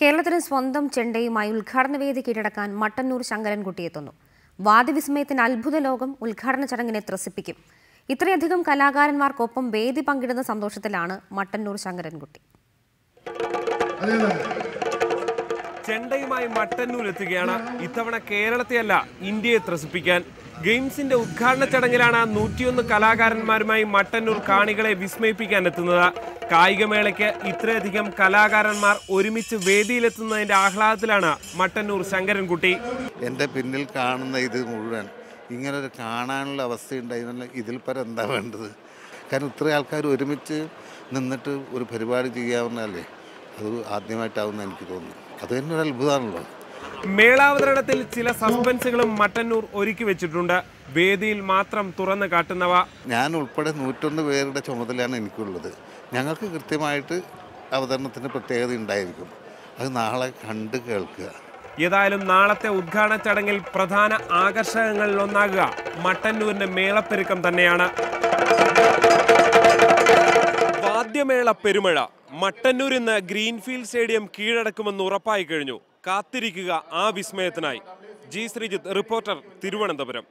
കേരളത്തിന് സ്വന്തം ചെണ്ടയുമായി ഉദ്ഘാടന വേദി കീഴടക്കാൻ മട്ടന്നൂർ ശങ്കരൻകുട്ടി എത്തുന്നു. വാദവിസ്മയത്തിന് അത്ഭുത ലോകം ഉദ്ഘാടന ചടങ്ങിനെ ത്രസിപ്പിക്കും. ഇത്രയധികം കലാകാരന്മാർക്കൊപ്പം വേദി പങ്കിടുന്ന സന്തോഷത്തിലാണ് മട്ടന്നൂർ ശങ്കരൻകുട്ടി. ചെണ്ടയുമായി മട്ടന്നൂർ എത്തുകയാണ് ഇത്തവണ കേരളത്തെയല്ല ഇന്ത്യയെ ത്രസിപ്പിക്കാൻ. ഗെയിംസിന്റെ ഉദ്ഘാടന ചടങ്ങിലാണ് നൂറ്റിയൊന്ന് കലാകാരന്മാരുമായി മട്ടന്നൂർ കാണികളെ വിസ്മയിപ്പിക്കാൻ എത്തുന്നത്. കായികമേളയ്ക്ക് ഇത്രയധികം കലാകാരന്മാർ ഒരുമിച്ച് വേദിയിലെത്തുന്നതിന്റെ ആഹ്ലാദത്തിലാണ് മട്ടന്നൂർ ശങ്കരൻകുട്ടി. എന്റെ പിന്നിൽ കാണുന്ന ഇത് മുഴുവൻ ഇങ്ങനെ ഒരു കാണാനുള്ള അവസ്ഥയുണ്ടായിരുന്നല്ലോ ഇതിൽ പരം എന്താ വേണ്ടത്? കാരണം ഇത്ര ആൾക്കാർ ഒരുമിച്ച് നിന്നിട്ട് ഒരു പരിപാടി ചെയ്യാവുന്നതല്ലേ? അത് ആദ്യമായിട്ടാവുന്ന എനിക്ക് തോന്നുന്നു. അത് തന്നെ ഒരു അത്ഭുതമാണല്ലോ മേളാവതരണത്തിൽ ചില സസ്പെൻസുകളും മട്ടന്നൂർ ഒരുക്കി വെച്ചിട്ടുണ്ട്. വേദിയിൽ മാത്രം തുറന്നു കാട്ടുന്നവ. ഞാൻ ഉൾപ്പെടെ നൂറ്റൊന്ന് പേരുടെ ചുമതലയാണ് എനിക്കുള്ളത്. ഞങ്ങൾക്ക് കൃത്യമായിട്ട് അവതരണത്തിന് പ്രത്യേകത ഉണ്ടായിരിക്കും. അത് നാളെ കണ്ട് കേൾക്കുക. ഏതായാലും നാളത്തെ ഉദ്ഘാടന ചടങ്ങിൽ പ്രധാന ആകർഷകങ്ങളിൽ ഒന്നാകുക മട്ടന്നൂരിന്റെ മേളപ്പെരുക്കം തന്നെയാണ്. വാദ്യമേള പെരുമഴ. മട്ടന്നൂർ ഇന്ന് ഗ്രീൻഫീൽഡ് സ്റ്റേഡിയം കീഴടക്കുമെന്ന് ഉറപ്പായി കഴിഞ്ഞു. കാത്തിരിക്കുക ആ വിസ്മയത്തിനായി. G Sreejith reporter Thiruvananthapuram.